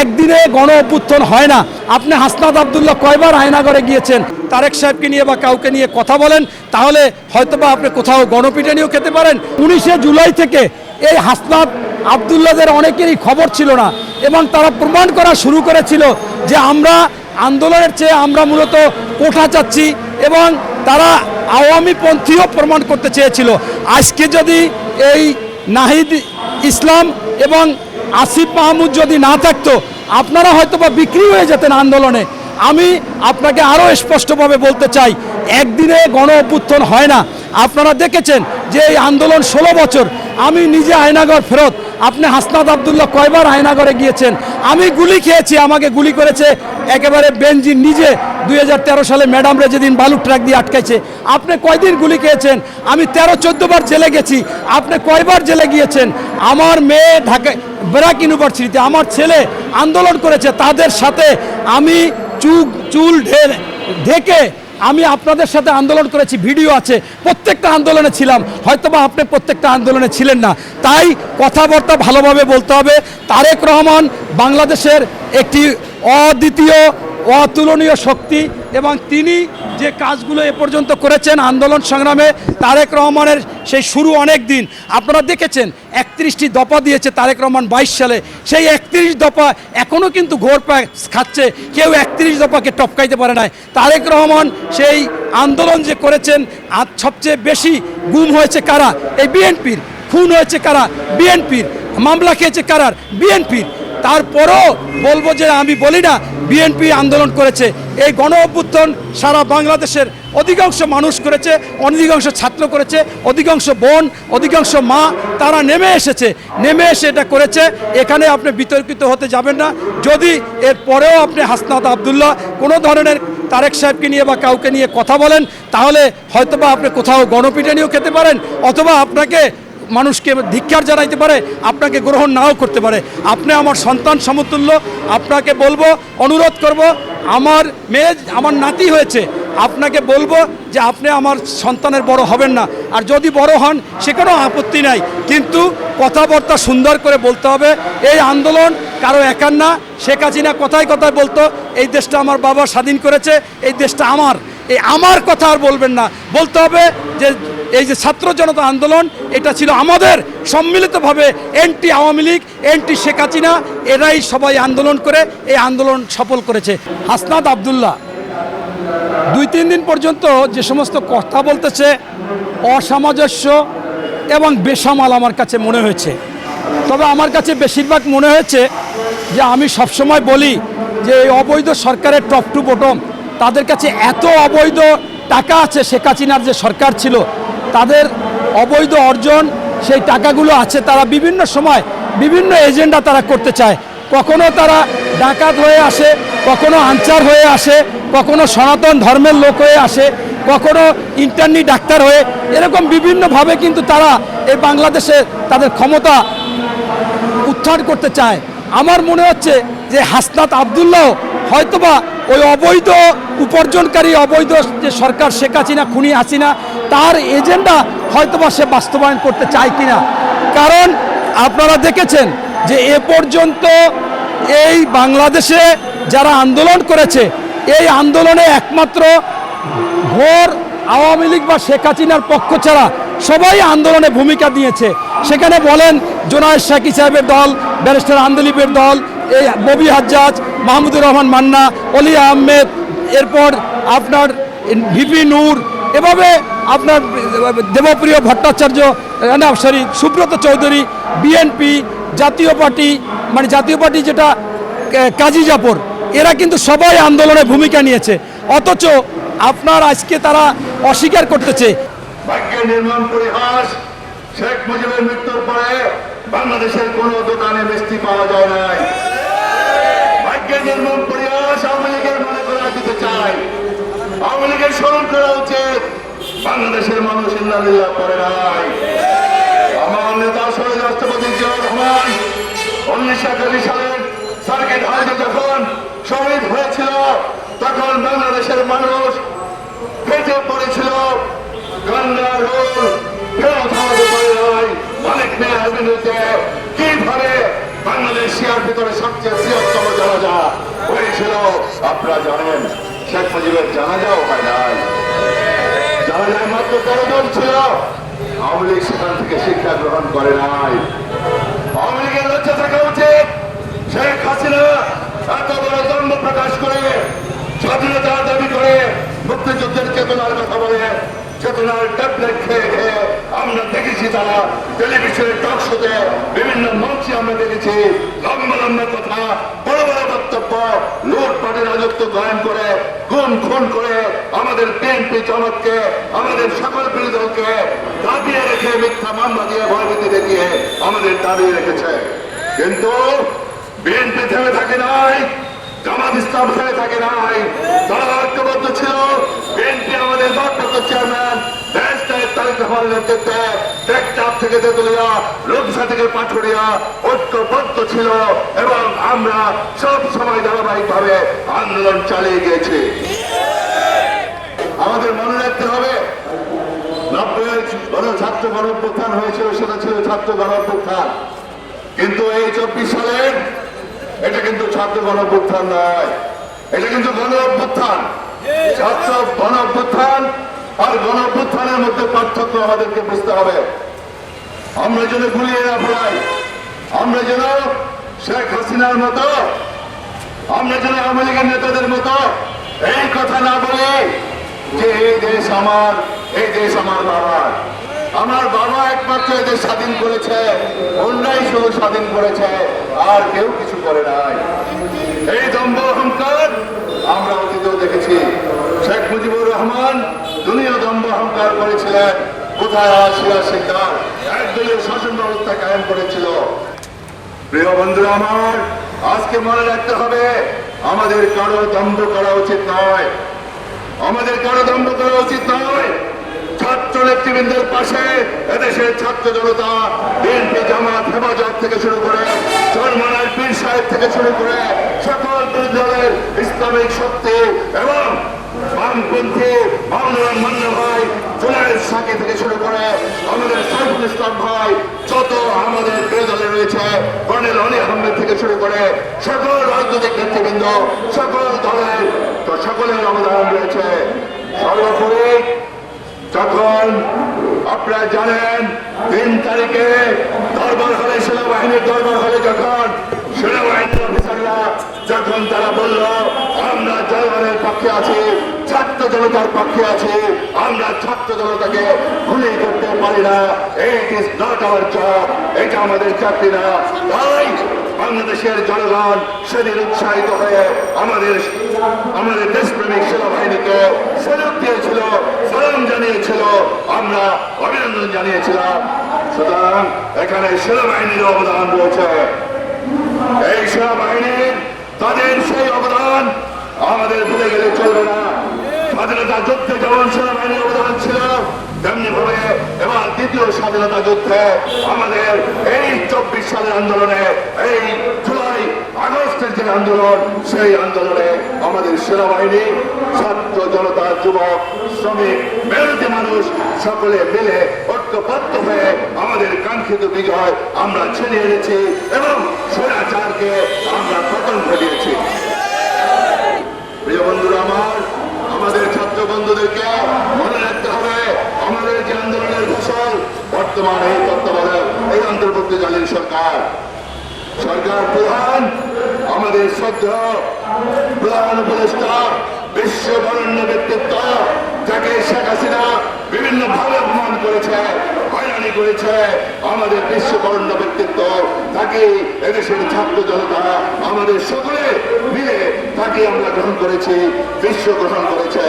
একদিনে গণ অভ্যুত্থান হয় না। আপনি হাসনাত আবদুল্লাহ কয়বার আয়নাগরে গিয়েছেন? তারেক সাহেবকে নিয়ে বা কাউকে নিয়ে কথা বলেন, তাহলে হয়তোবা আপনি কোথাও গণপিটানিও খেতে পারেন। উনিশে জুলাই থেকে এই হাসনাত আবদুল্লাদের অনেকেরই খবর ছিল না, এবং তারা প্রমাণ করা শুরু করেছিল যে আমরা আন্দোলনের চেয়ে আমরা মূলত কোঠা চাচ্ছি, এবং তারা আওয়ামী পন্থীও প্রমাণ করতে চেয়েছিল। আজকে যদি এই নাহিদ ইসলাম এবং আসিফ মাহমুদ যদি না থাকতো, আপনারা হয়তো বা বিক্রি হয়ে যেতেন আন্দোলনে। আমি আপনাকে আরও স্পষ্টভাবে বলতে চাই, একদিনে গণ অভ্যুত্থান হয় না। আপনারা দেখেছেন যে এই আন্দোলন ষোলো বছর। আমি নিজে আয়নাগর ফেরত, আপনি হাসনাত আবদুল্লাহ কয়বার আয়নাগরে গিয়েছেন? আমি গুলি খেয়েছি, আমাকে গুলি করেছে একেবারে বেনজিন নিজে। দুই হাজার তেরো সালে ম্যাডামরা যেদিন বালু ট্রাক দিয়ে আটকাইছে। আপনি কয়দিন গুলি খেয়েছেন? আমি তেরো চোদ্দবার জেলে গেছি। আপনি কয়বার জেলে গিয়েছেন? আমার মেয়ে ঢাকায় ব্র্যাক ইউনিভার্সিটিতে আমার ছেলে আন্দোলন করেছে তাদের সাথে আমি চুগ চুল ঢেকে আমি আপনাদের সাথে আন্দোলন করেছি, ভিডিও আছে, প্রত্যেকটা আন্দোলনে ছিলাম, হয়তোবা আপনি প্রত্যেকটা আন্দোলনে ছিলেন না। তাই কথাবার্তা ভালোভাবে বলতে হবে। তারেক রহমান বাংলাদেশের একটি অদ্বিতীয় অতুলনীয় শক্তি এবং তিনি যে কাজগুলো এ পর্যন্ত করেছেন আন্দোলন সংগ্রামে, তারেক রহমানের সেই শুরু অনেক দিন। আপনারা দেখেছেন, একত্রিশটি দফা দিয়েছে তারেক রহমান বাইশ সালে। সেই একত্রিশ দফা এখনও কিন্তু ঘোর খাচ্ছে। কেউ একত্রিশ দফাকে টপকাইতে পারে নাই। তারেক রহমান সেই আন্দোলন যে করেছেন আর সবচেয়ে বেশি গুম হয়েছে কারা? এই বিএনপির। খুন হয়েছে কারা? বিএনপির। মামলা খেয়েছে কারার? বিএনপির। তারপরও বলব যে আমি বলি না, বিএনপি আন্দোলন করেছে। এই গণ অভ্যুত্থান সারা বাংলাদেশের অধিকাংশ মানুষ করেছে, অধিকাংশ ছাত্র করেছে, অধিকাংশ বোন, অধিকাংশ মা, তারা নেমে এসেছে। নেমে এসে এটা করেছে। এখানে আপনি বিতর্কিত হতে যাবেন না। যদি এর পরেও আপনি হাসনাত আবদুল্লাহ কোনো ধরনের তারেক সাহেবকে নিয়ে বা কাউকে নিয়ে কথা বলেন, তাহলে হয়তোবা আপনি কোথাও গণপিটানিও খেতে পারেন, অথবা আপনাকে মানুষকে ধিক্ষার জানাইতে পারে, আপনাকে গ্রহণ নাও করতে পারে। আপনি আমার সন্তান সমতুল্য, আপনাকে বলব, অনুরোধ করব, আমার মেয়ে, আমার নাতি হয়েছে, আপনাকে বলব যে আপনি আমার সন্তানের বড় হবেন না। আর যদি বড় হন সে কোনো আপত্তি নাই। কিন্তু কথাবার্তা সুন্দর করে বলতে হবে, এই আন্দোলন কারও একার না। শেখ হাসিনা কথায় কথায় বলতো, এই দেশটা আমার বাবা স্বাধীন করেছে, এই দেশটা আমার। এই আমার কথা আর বলবেন না। বলতে হবে যে এই যে ছাত্র জনতা আন্দোলন, এটা ছিল আমাদের সম্মিলিতভাবে এনটি আওয়ামী লীগ, এনটি শেখ হাসিনা, এরাই সবাই আন্দোলন করে এই আন্দোলন সফল করেছে। হাসনাত আবদুল্লাহ, দুই তিন দিন পর্যন্ত যে সমস্ত কথা বলতেছে, অসামঞ্জস্য এবং বেসামাল আমার কাছে মনে হয়েছে। তবে আমার কাছে বেশিরভাগ মনে হয়েছে যে আমি সবসময় বলি যে এই অবৈধ সরকারের টপ টু বটম, তাদের কাছে এত অবৈধ টাকা আছে শেখ হাসিনার যে সরকার ছিল তাদের অবৈধ অর্জন, সেই টাকাগুলো আছে তারা বিভিন্ন সময় বিভিন্ন এজেন্ডা তারা করতে চায়। কখনো তারা ডাকাত হয়ে আসে, কখনো আনচার হয়ে আসে, কখনো সনাতন ধর্মের লোক হয়ে আসে, কখনো ইন্টারনি ডাক্তার হয়ে, এরকম বিভিন্নভাবে কিন্তু তারা এই বাংলাদেশে তাদের ক্ষমতা উত্থান করতে চায়। আমার মনে হচ্ছে যে হাসনাত আবদুল্লাহ হয়তোবা ওই অবৈধ উপার্জনকারী অবৈধ যে সরকার শেখ হাসিনা, খুনি হাসিনা, তার এজেন্ডা হয়তোবা সে বাস্তবায়ন করতে চায় কিনা। কারণ আপনারা দেখেছেন যে এ পর্যন্ত এই বাংলাদেশে যারা আন্দোলন করেছে, এই আন্দোলনে একমাত্র ঘোর আওয়ামী লীগ বা শেখ হাসিনার পক্ষ ছাড়া সবাই আন্দোলনে ভূমিকা দিয়েছে। সেখানে বলেন জোনায়েদ শাকি সাহেবের দল, ব্যারিস্টার আন্দোলিপের দল এই ববি হাজ্জাজ, মাহমুদুর রহমান মান্না, অলি আহমেদ, এরপর আপনার ভিপি নূর, এভাবে আপনার দেবপ্রিয় ভট্টাচার্য না sorry Subrata Chowdhury BNP Jatiya party মানে জাতীয় পার্টি যেটা কাজী জাফর, এরা কিন্তু সবাই আন্দোলনে ভূমিকা নিয়েছে। অথচ আপনার আজকে তারা অস্বীকার করতেছে। শেখ মুজিবের মৃত্যুর পরে বাংলাদেশের কোন দোকানে মিষ্টি পাওয়া যায় ভাগ্যের নির্মম পরিহাস আওয়ামী লীগের মনে করা দিতে চাই। আওয়ামী লীগের স্মরণ করা উচিত। বাংলাদেশের মানুষ ইন্দালিল্লাহ করে নাই। আমার নেতা শহীদ রাষ্ট্রপতি জিয়াউর রহমান উনিশশো একাশি সালের সার্কিট হাউসে যখন শহীদ হয়েছিল, তখন বাংলাদেশের মানুষ এশিয়ার ভিতরে সবচেয়ে বৃহত্তম জানাজা হয়েছিল আপনারা জানেন, শেখ মুজিবের জানাজাও হয় নাই। জানাজায় মাত্র তেরো জন ছিল। আওয়ামী লীগ সেখান থেকে শিক্ষা গ্রহণ করে নাই। আওয়ামী লীগের লজ্জা থাকা উচিত। শেখ হাসিনা এত বড় দ্বন্দ্ব প্রকাশ করে স্বাধীনতার দাবি করে মুক্তিযুদ্ধের চেতনার কথা বলে চেতনার ট্যাবলেট খেয়ে খেয়ে আমরা দেখেছি তারা টেলিভিশনে টক শোতে বিভিন্ন মঞ্চে আমরা দেখেছি লম্বা লম্বা কথা, বড় বড় বক্তব্য লুটপাটের রাজত্ব কায়েম করে, গুম খুন করে আমাদের বিএনপি জমাতকে আমাদের সকল বিরোধী দলকে দাবিয়ে রেখে মিথ্যা মামলা দিয়ে ভয়ভীতি দেখিয়ে আমাদের দাবিয়ে রেখেছে। কিন্তু বিএনপি থেমে থাকে নাই, জামাত ইসলাম থেমে থাকে নাই, তারা ঐক্যবদ্ধ ছিল বিএনপি আমাদের ভারপ্রাপ্ত চেয়ারম্যান দেশ ঐক্যবদ্ধ ছিল এবং আমরা সব সময় ধারাবাহিকভাবে আন্দোলন চালিয়ে গিয়েছি। আমাদের মনে রাখতে হবে, নব্বই গণ ছাত্র গণপ্রত্থান হয়েছিল, সেটা ছিল ছাত্র গণপ্রত্থান কিন্তু এই চব্বিশ সালের এটা কিন্তু ছাত্র গণপ্রত্থান নয়, এটা কিন্তু গণ অভ্যুত্থান ছাত্র গণ অভ্যুত্থান আর গণ অভ্যুত্থানের মধ্যে পার্থক্য আমাদেরকে বুঝতে হবে। আমরা যেন গুলিয়ে না ফেলাই, আমরা যেন শেখ হাসিনার মতো, আমরা যেন আওয়ামী লীগের নেতাদের মতো এই কথা না বলি যে এই দেশ আমার, এই দেশ আমার বাবার। আমার বাবা একমাত্র এই দেশ স্বাধীন করেছে, অন্যায় শুধু স্বাধীন করেছে, আর কেউ কিছু করে নাই। এই দম্ভ অহংকার আমরা অতীতেও দেখেছি। শেখ মুজিবুর রহমান দুনিয়া দম্ভ অহংকার করেছিলেন। কোথায় আসিয়া শিকদার একদলীয় শাসন ব্যবস্থা কায়েম করেছিল। প্রিয় বন্ধুরা আমার, আজকে মনে রাখতে হবে, আমাদের কারও দম্ভ করা উচিত নয়। আমাদের কারও দম্ভ করা উচিত নয়। ছাত্র নেতৃবৃন্দের পাশে এদেশের ছাত্র জনতা, বিএনপি জামাত, হেফাজত থেকে শুরু করে চরমানার পীর সাহেব থেকে শুরু করে সকল বিরোধী ইসলামিক শক্তি এবং বামপন্থী মামলার মান্য ভাই জুনায়দ সাকি থেকে শুরু করে আমাদের সাইফুল ইসলাম ভাই, যত আমাদের বিরোধী রয়েছে, কর্নেল অলি আহমেদ থেকে শুরু করে সকল রাজনৈতিক নেতৃবৃন্দ, সকল দলের, তো সকলের অবদান রয়েছে। সর্বোপরি যখন আপনারা জানেন, তিন তারিখে দরবার হলে সেনাবাহিনীর দরবার হলে যখন অফিসাররা যখন তারা বলল, আমরা জনগণের পক্ষে আছি, ছাত্র জনতার পক্ষে আছি, আমরা ছাত্র জনতাকে গুলি করতে পারি না। It is not our job এটা আমাদের চাকরি না। তাই বাংলাদেশের জনগণ সেদিন উৎসাহিত হয়ে আমাদের আমাদের দেশপ্রেমিক সেনাবাহিনীকে সেলুট দিয়েছিল, সালাম জানিয়েছিল, আমরা অভিনন্দন জানিয়েছিলাম। সুতরাং এখানে সেনাবাহিনীর অবদান রয়েছে। এই সেনাবাহিনীর তাদের সেই অবদান আমাদের ভুলে গেলে চলবে না। স্বাধীনতা যুদ্ধে যেমন সেনাবাহিনীর অবদান ছিল তেমনি ভাবে এবার দ্বিতীয় স্বাধীনতা যুদ্ধে আমাদের এই চব্বিশ সালের আন্দোলনে, এই জুলাই আগস্টের যে আন্দোলন, সেই আন্দোলনে আমাদের সেনাবাহিনী, ছাত্র জনতা যুবক, শ্রমিক মেহনতি মানুষ, সকলে মিলে ঐক্যবদ্ধ হয়ে আমাদের কাঙ্ক্ষিত বিজয় আমরা ছেড়ে এনেছি এবং স্বৈরাচারকে আমরা পতন ঘটিয়েছি প্রিয় বন্ধুরা আমার আমাদের ছাত্র বন্ধুদেরকে মনে রাখতে হবে আমাদের যে আন্দোলনের ফসল বর্তমান এই তত্ত্বাবধায়ক, এই অন্তর্বর্তীকালীন সরকার। সরকার প্রধান, আমাদের শ্রদ্ধা, প্রধান উপদেষ্টা, বিশ্ব বরণ্য ব্যক্তিত্ব, যাকে শেখ হাসিনা বিভিন্ন ভাবে অপমান করেছে, হয়রানি করেছে, আমাদের বিশ্ব বরণ্য ব্যক্তিত্ব, তাকে এদেশের ছাত্র জনতা, আমাদের সকলে মিলে তাকে আমরা গ্রহণ করেছি, বিশ্ব গ্রহণ করেছে।